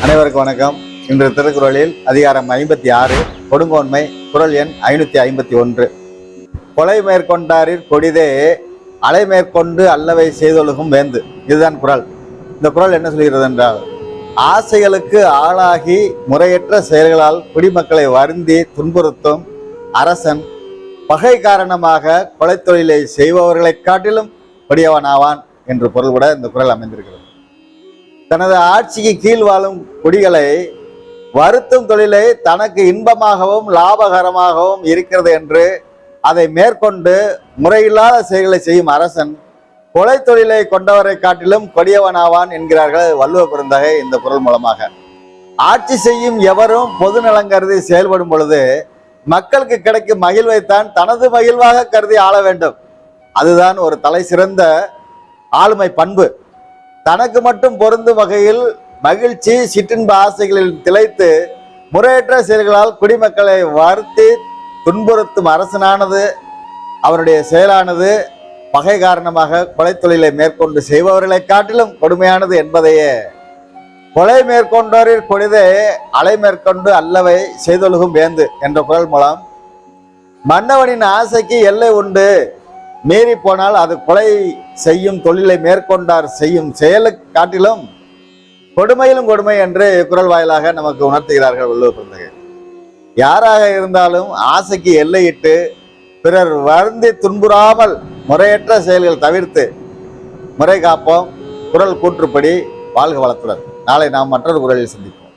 அனைவருக்கும் வணக்கம். இன்று திருக்குறளில் அதிகாரம் ஐம்பத்தி ஆறு கொடுங்கோன்மை குறள் எண் ஐநூத்தி ஐம்பத்தி ஒன்று. கொலை மேற்கொண்டாரில் கொடிதே அலை மேற்கொண்டு அல்லவை செய்தொழுகும் வேந்து. இதுதான் குரல். இந்த குறள் என்ன சொல்கிறது என்றால் ஆசைகளுக்கு ஆளாகி முறையற்ற செயல்களால் குடிமக்களை வருந்தி துன்புறுத்தும் அரசன் பகை காரணமாக கொலைத்தொழிலை செய்பவர்களைக் காட்டிலும் கொடியவனாவான் என்று பொருள் கூட இந்த குரல் அமைந்திருக்கிறது. தனது ஆட்சிக்கு கீழ் வாழும் குடிகளை வருத்தும் தொழிலை தனக்கு இன்பமாகவும் லாபகரமாகவும் இருக்கிறது என்று அதை மேற்கொண்டு முறையில்லாத செயல்களை செய்யும் அரசன் கொலை தொழிலை கொண்டவரை காட்டிலும் கொடியவனாவான் என்கிறார்கள் வள்ளுவ பெருந்தகை இந்த குரல் மூலமாக. ஆட்சி செய்யும் எவரும் பொது நலம் கருதி செயல்படும் பொழுது மக்களுக்கு கிடைக்கும் மகிழ்வைத்தான் தனது மகிழ்வாக கருதி ஆள வேண்டும். அதுதான் ஒரு தலை சிறந்த ஆளுமை பண்பு. தனக்கு மட்டும் பொருந்தும் வகையில் மகிழ்ச்சி சிற்றின்ப ஆசைகளில் திளைத்து முறையற்ற செயல்களால் குடிமக்களை வருத்தி துன்புறுத்தும் அரசனானது அவருடைய செயலானது பகை காரணமாக கொலை தொழிலை மேற்கொண்டு செய்பவர்களை காட்டிலும் கொடுமையானது என்பதையே. கொலை மேற்கொண்டோரில் கொடிதே அலை மேற்கொண்டு அல்லவை செய்தொழுகும் வேந்து என்ற குரல் மூலம் மன்னவனின் ஆசைக்கு எல்லை உண்டு. மீறி போனால் அது கொலை செய்யும் தொழிலை மேற்கொண்டார் செய்யும் செயலை காட்டிலும் கொடுமையிலும் கொடுமை என்று குரல் வாயிலாக நமக்கு உணர்த்துகிறார்கள் வள்ளுவ பிறந்தகை யாராக இருந்தாலும் ஆசைக்கு எல்லையிட்டு பிறர் வருந்தி துன்புறாமல் முறையற்ற செயல்கள் தவிர்த்து முறை காப்போம் குரல் கூற்றுப்படி வாழ்க வளத்துடன். நாளை நாம் மற்றொரு குரலில் சந்திப்போம்.